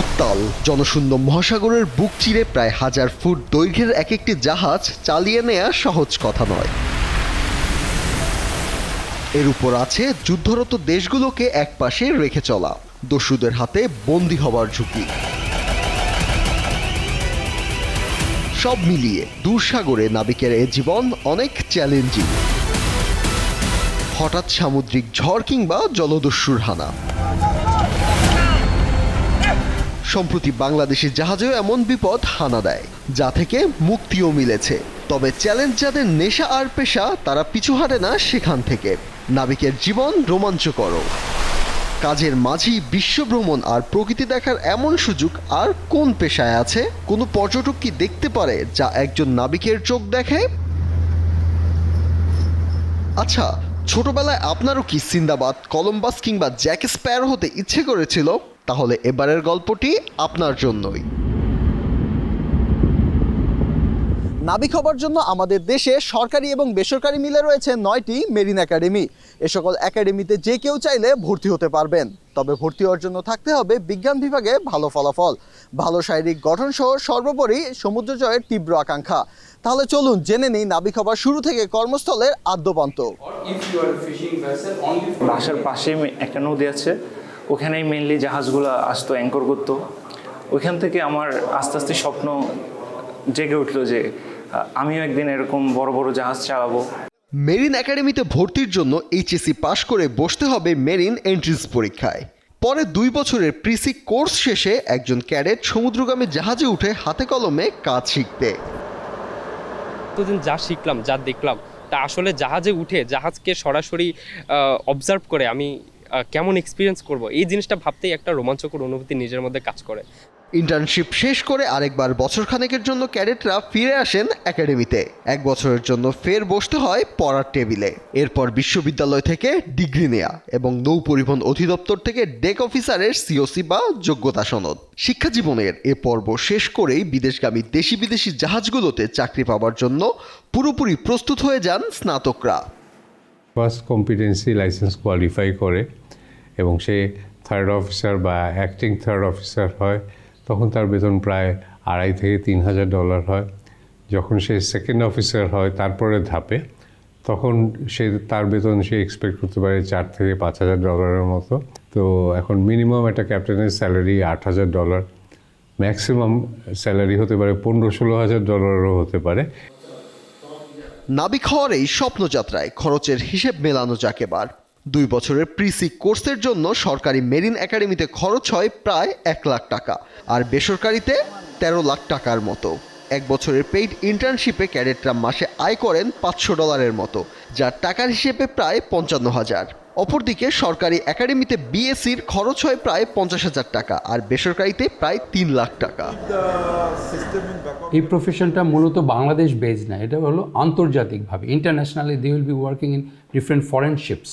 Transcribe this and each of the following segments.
উত্তাল। জনশূন্য মহাসাগরের বুক চিরে প্রায় হাজার ফুট দৈর্ঘ্যের এক একটি জাহাজ চালিয়ে নেয়া সহজ কথা নয়। এর উপর আছে যুদ্ধরত দেশগুলোকে একপাশে রেখে চলা। দস্যুদের হাতে বন্দী হবার ঝুঁকি। সব মিলিয়ে দূরসাগরে নাবিকের এ জীবন অনেক চ্যালেঞ্জিং। হঠাৎ সামুদ্রিক ঝড় কিংবা জলদস্যুর হানা। সম্প্রতি বাংলাদেশি জাহাজেও এমন বিপদ হানা দেয়, যা থেকে মুক্তিও মিলেছে। তবে চ্যালেঞ্জ যাদের নেশা আর পেশা, তারা পিছু হাঁটে না সেখান থেকে। নাবিকের জীবন রোমাঞ্চকর কাজের মাঝেই বিশ্বভ্রমণ আর প্রকৃতি দেখার এমন সুযোগ আর কোন পেশায় আছে? কোনো পর্যটক কি দেখতে পারে, যা একজন নাবিকের চোখ দেখে? আচ্ছা ছোটবেলায় আপনারও কি সিন্দাবাদ, কলম্বাস কিংবা জ্যাক স্প্যার হতে ইচ্ছে করেছিল? তাহলে এবারের গল্পটি আপনার জন্যই। নাবিক হবার জন্য আমাদের দেশে সরকারি এবং বেসরকারি মিলে রয়েছে নয়টি মেরিন একাডেমি। এ সকল একাডেমিতে যে কেউ চাইলে ভর্তি হতে পারবেন। তবে ভর্তি হওয়ার জন্য থাকতে হবে বিজ্ঞান বিভাগে ভালো ফলাফল। ভালো শারীরিক গঠন সহ সর্বোপরি সমুদ্র জয়ের তীব্র আকাঙ্ক্ষা। তাহলে চলুন জেনে নিই নাবিক হবার শুরু থেকে কর্মস্থলের আদ্যপান্ত। বাসার পাশে একটা নদী আছে। ওখানেই মেনলি জাহাজগুলো আসতো অ্যাঙ্কর করতো। ওইখান থেকে আমার আস্তে আস্তে স্বপ্ন জেগে উঠল যে আমিও একদিন এরকম বড় বড় জাহাজ চালাবো। মেরিন একাডেমিতে ভর্তির জন্য এইচএসসি পাশ করে বসতে হবে মেরিন এন্ট্রিন্স পরীক্ষায়। পরে দুই বছরের প্রিসি কোর্স শেষে একজন ক্যাডেট সমুদ্রগামী জাহাজে উঠে হাতে কলমে কাজ শিখবে এতদিন যা শিখলাম যা দেখলাম তা আসলে জাহাজে উঠে জাহাজকে সরাসরি অবজার্ভ করে আমি কেমন এক্সপিরিয়েন্স করব? এই জিনিসটা ভাবতেই একটা রোমাঞ্চকর অনুভূতি নিজের মধ্যে কাজ করে। ইন্টার্নশিপ শেষ করে আরেকবার বছরখানেকের জন্য ক্যাডেটরা ফিরে আসেন একাডেমিতে এক বছরের জন্য ফের বসতে হয় পড়ার টেবিলে। এরপর বিশ্ববিদ্যালয় থেকে ডিগ্রি নেয়া এবং নৌ পরিবহন অধিদপ্তর থেকে ডেক অফিসারের সিওসি বা যোগ্যতা সনদ। শিক্ষা জীবনের এ পর্ব শেষ করেই বিদেশগামী দেশি বিদেশি জাহাজগুলোতে চাকরি পাওয়ার জন্য পুরোপুরি প্রস্তুত হয়ে যান স্নাতকরা। ফার্স্ট কম্পিটেন্সি লাইসেন্স কোয়ালিফাই করে এবং সে থার্ড অফিসার বা অ্যাক্টিং থার্ড অফিসার হয়, তখন তার বেতন প্রায় আড়াই থেকে তিন হাজার ডলার হয়। যখন সে সেকেন্ড অফিসার হয়, তারপরে ধাপে, তখন সে তার বেতন সে এক্সপেক্ট করতে পারে চার থেকে পাঁচ হাজার ডলারের মতো। তো এখন মিনিমাম একটা ক্যাপ্টেনের স্যালারি আট হাজার ডলার ম্যাক্সিমাম স্যালারি হতে পারে পনেরো ষোলো হাজার ডলারও হতে পারে। নাবিক হওয়ার এই স্বপ্নযাত্রায় খরচের হিসেব মেলানো যাক এবার। দুই বছরের প্রিসি কোর্সের জন্য সরকারি মেরিন একাডেমিতে খরচ হয় প্রায় এক লাখ টাকা, আর বেসরকারিতে তেরো লাখ টাকার মতো। এক বছরের পেইড ইন্টার্নশিপে ক্যাডেটরা মাসে আয় করেন পাঁচশো ডলারের মতো, যার টাকার হিসেবে প্রায় পঞ্চান্ন হাজার। অপরদিকে সরকারি একাডেমিতে বিএসসির খরচ হয় প্রায় পঞ্চাশ হাজার টাকা, আর বেসরকারিতে প্রায় তিন লাখ টাকা। এই প্রফেশনটা মূলত বাংলাদেশ বেজ না, এটা হলো আন্তর্জাতিকভাবে। Internationally they will be working in different foreign ships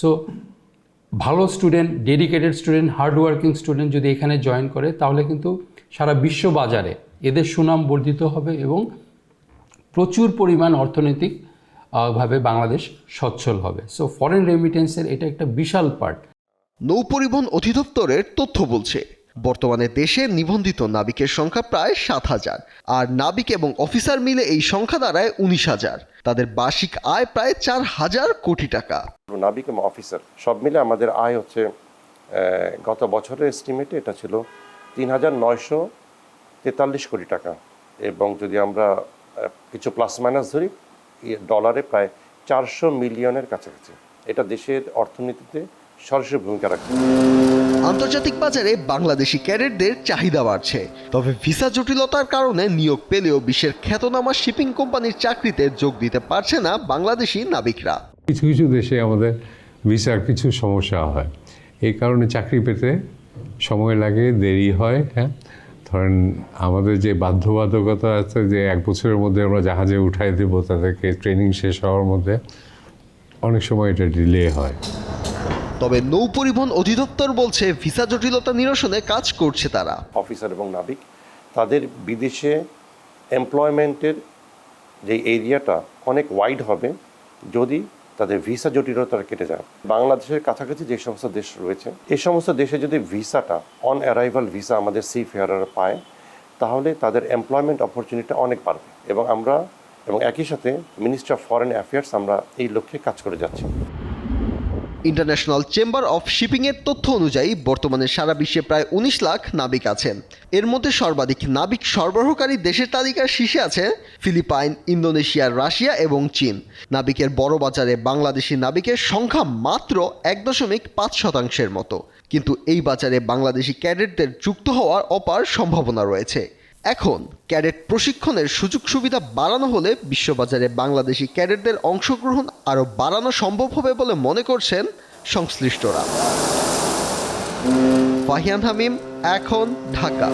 so ভালো student dedicated student hard working student যদি এখানে জয়েন করে, তাহলে কিন্তু সারা বিশ্ব বাজারে এদের সুনাম বর্ধিত হবে এবং প্রচুর পরিমাণ অর্থনৈতিক ভাবে বাংলাদেশ সচ্ছল হবে। সো ফরেন রেমিটেন্সের এটা একটা বিশাল পার্ট নৌপরিবহন অধিদপ্তরের তথ্য বলছে বর্তমানে দেশে নিবন্ধিত নাবিকের সংখ্যা প্রায় সাত হাজার আর নাবিক এবং অফিসার মিলে এই সংখ্যা দাঁড়ায় উনিশ হাজার। তাদের বার্ষিক আয় প্রায় চার হাজার কোটি টাকা। নাবিক এবং অফিসার সব মিলে আমাদের আয় হচ্ছে গত বছরের এস্টিমেটে এটা ছিল তিন হাজার নয়শো তেতাল্লিশ কোটি টাকা। এবং যদি আমরা কিছু প্লাস মাইনাস ধরি ডলারে প্রায় চারশো মিলিয়নের কাছাকাছি। এটা দেশের অর্থনীতিতে সরাসরি ভূমিকা রাখছে আন্তর্জাতিক বাজারে বাংলাদেশি ক্যাডেটদের চাহিদা বাড়ছে তবে ভিসা জটিলতার কারণে নিয়োগ পেলেও বিশ্বের খ্যাতনামা শিপিং কোম্পানির চাকরিতে যোগ দিতে পারছে না বাংলাদেশি নাবিকরা। কিছু কিছু দেশে আমাদের ভিসার কিছু সমস্যা হয়। এই কারণে চাকরি পেতে সময় লাগে দেরি হয় হ্যাঁ? ধরেন আমাদের যে বাধ্যবাধকতা আছে যে এক বছরের মধ্যে আমরা জাহাজে উঠাই দেবো তাদেরকে ট্রেনিং শেষ হওয়ার মধ্যে অনেক সময় এটা ডিলে হয়। তবে নৌ পরিবহন অধিদপ্তর বলছে ভিসা জটিলতা নিরসনে কাজ করছে তারা। অফিসার এবং নাবিক তাদের বিদেশে এমপ্লয়মেন্টের যে এরিয়াটা অনেক ওয়াইড হবে যদি তাদের ভিসা জটিলতা কেটে যায়। বাংলাদেশের কাছাকাছি যে সমস্ত দেশ রয়েছে, এই সমস্ত দেশে যদি ভিসাটা অন অ্যারাইভাল ভিসা আমাদের সি ফেয়ারার পায়, তাহলে তাদের এমপ্লয়মেন্ট অপরচুনিটি অনেক বাড়বে। এবং আমরা, এবং একই সাথে মিনিস্ট্রি অফ ফরেন অ্যাফেয়ার্স আমরা এই লক্ষ্যে কাজ করে যাচ্ছি। ইন্টারন্যাশনাল চেম্বার অফ শিপিংয়ের তথ্য অনুযায়ী, বর্তমানে সারা বিশ্বে প্রায় উনিশ লাখ নাবিক আছেন। এর মধ্যে সর্বাধিক নাবিক সরবরাহকারী দেশের তালিকার শীর্ষে আছে ফিলিপাইন, ইন্দোনেশিয়া, রাশিয়া এবং চীন। নাবিকের বড় বাজারে বাংলাদেশি নাবিকের সংখ্যা মাত্র এক দশমিক পাঁচ শতাংশের মতো। কিন্তু এই বাজারে বাংলাদেশি ক্যাডেটদের যুক্ত হওয়ার অপার সম্ভাবনা রয়েছে। এখন ক্যাডেট প্রশিক্ষণের সুযোগ সুবিধা বাড়ানো হলে বিশ্ববাজারে বাংলাদেশি ক্যাডেটদের অংশগ্রহণ আরও বাড়ানো সম্ভব হবে বলে মনে করছেন সংশ্লিষ্টরা। ফাহিয়ান হামিম, এখন ঢাকা।